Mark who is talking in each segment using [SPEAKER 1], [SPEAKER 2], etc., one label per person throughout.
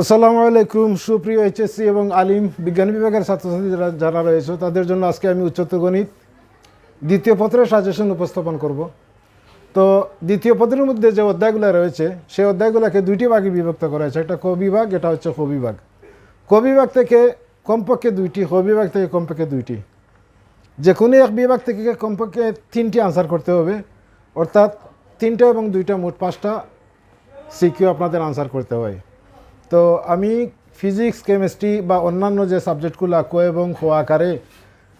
[SPEAKER 1] আসসালামু আলাইকুম, সুপ্রিয় এইচএসসি এবং আলিম বিজ্ঞান বিভাগের ছাত্রছাত্রী যারা যারা রয়েছে, তাদের জন্য আজকে আমি উচ্চতর গণিত দ্বিতীয় পত্রের সাজেশন উপস্থাপন করব। তো দ্বিতীয় পত্রের মধ্যে যে অধ্যায়গুলো রয়েছে, সেই অধ্যায়গুলোকে দুইটি ভাগে বিভক্ত করা হয়েছে। একটা ক বিভাগ এটা হচ্ছে খ বিভাগ ক বিভাগ থেকে কমপক্ষে দুইটি খ বিভাগ থেকে কমপক্ষে দুইটি। যে কোনো এক বিভাগ থেকে কমপক্ষে তিনটি আনসার করতে হবে। অর্থাৎ তিনটা এবং দুইটা মোট পাঁচটা সিকিউ আপনাদের আনসার করতে হয়। তো আমি ফিজিক্স কেমিস্ট্রি বা অন্যান্য যে সাবজেক্টগুলো কো এবং খো আকারে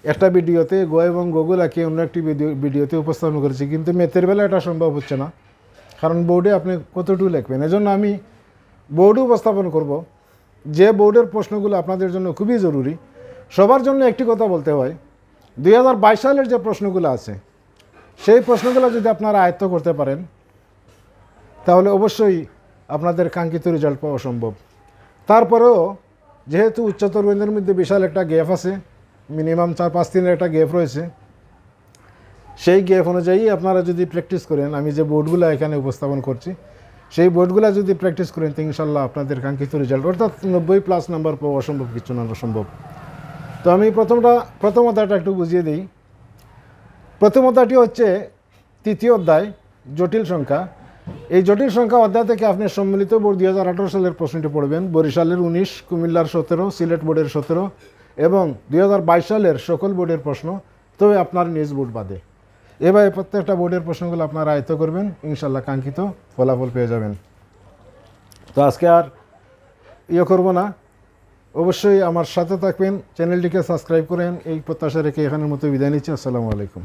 [SPEAKER 1] একটা ভিডিওতে গো এবং গোগুলাকে অন্য একটি ভিডিও, ভিডিওতে উপস্থাপন করেছি, কিন্তু মেথের বেলা এটা সম্ভব হচ্ছে না। কারণ বোর্ডে আপনি কতটুকু লিখবেন? এজন্য আমি বোর্ডে উপস্থাপন করব। যে বোর্ডের প্রশ্নগুলো আপনাদের জন্য খুবই জরুরি। সবার জন্য একটি কথা বলতে হয়, দুই হাজার বাইশ সালের যে প্রশ্নগুলো আছে, সেই প্রশ্নগুলো যদি আপনারা আয়ত্ত করতে পারেন, তাহলে অবশ্যই আপনাদের কাঙ্ক্ষিত রেজাল্ট পাওয়া সম্ভব। তারপরেও যেহেতু উচ্চতর গোয়েন্দার মধ্যে বিশাল একটা গ্যাপ আছে মিনিমাম চার পাঁচ দিনের একটা গ্যাপ রয়েছে, সেই গ্যাপ অনুযায়ী আপনারা যদি প্র্যাকটিস করেন, আমি যে বোর্ডগুলো এখানে উপস্থাপন করছি, সেই বোর্ডগুলো যদি প্র্যাকটিস করেন, তো ইনশাল্লাহ আপনাদের কাঙ্ক্ষিত রেজাল্ট অর্থাৎ নব্বই প্লাস নাম্বার পাওয়া অসম্ভব কিছু না সম্ভব তো আমি প্রথমটা প্রথম অধ্যায়টা একটু বুঝিয়ে দিই। প্রথম অধ্যায়টি হচ্ছে তৃতীয় অধ্যায়, জটিল সংখ্যা। এই জটিল সংখ্যা অধ্যায় থেকে আপনি সম্মিলিত বোর্ড দুই হাজার আঠারো সালের প্রশ্নটি পড়বেন। বরিশালের উনিশ, কুমিল্লার সতেরো, সিলেট বোর্ডের সতেরো এবং দুই হাজার বাইশ সালের সকল বোর্ডের প্রশ্ন। তবে আপনার নিজ বোর্ড বাদে। এভাবে প্রত্যেকটা বোর্ডের প্রশ্নগুলো আপনারা আয়ত্ত করবেন। ইনশাল্লাহ কাঙ্ক্ষিত ফলাফল পেয়ে যাবেন। তো আজকে আর ইয়ে করব না। অবশ্যই আমার সাথে থাকবেন। চ্যানেলটিকে সাবস্ক্রাইব করেন। এই প্রত্যাশা রেখে এখানের মতো বিদায় নিচ্ছি। আসসালামু আলাইকুম।